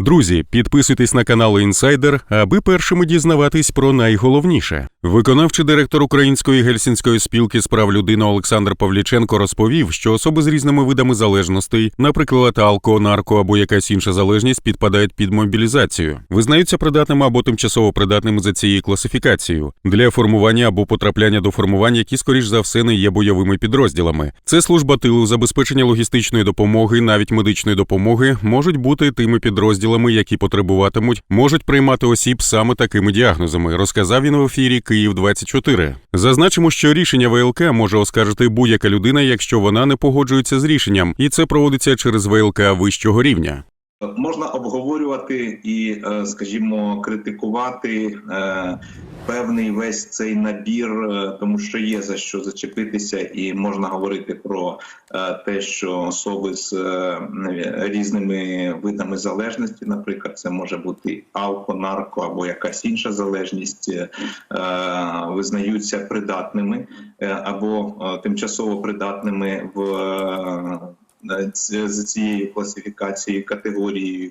Друзі, підписуйтесь на канал Інсайдер, аби першими дізнаватись про найголовніше. Виконавчий директор Української гельсінської спілки з прав людини Олександр Павліченко розповів, що особи з різними видами залежностей, наприклад, алко, нарко або якась інша залежність, підпадають під мобілізацію, визнаються придатними або тимчасово придатними за цією класифікацією для формування або потрапляння до формувань, які скоріш за все не є бойовими підрозділами. Це служба тилу, забезпечення логістичної допомоги, навіть медичної допомоги можуть бути тими підрозділами, які потребуватимуть, можуть приймати осіб саме такими діагнозами, розказав він в ефірі Київ 24 Зазначимо, що рішення ВЛК може оскаржити будь-яка людина, якщо вона не погоджується з рішенням, і це проводиться через ВЛК вищого рівня. Можна обговорювати і, е, скажімо, критикувати е, певний весь цей набір, е, тому що є за що зачепитися, і можна говорити про те, що особи з різними видами залежності, наприклад, це може бути алко, нарко або якась інша залежність, визнаються придатними або тимчасово придатними в. Е, з з цією класифікацією категорією,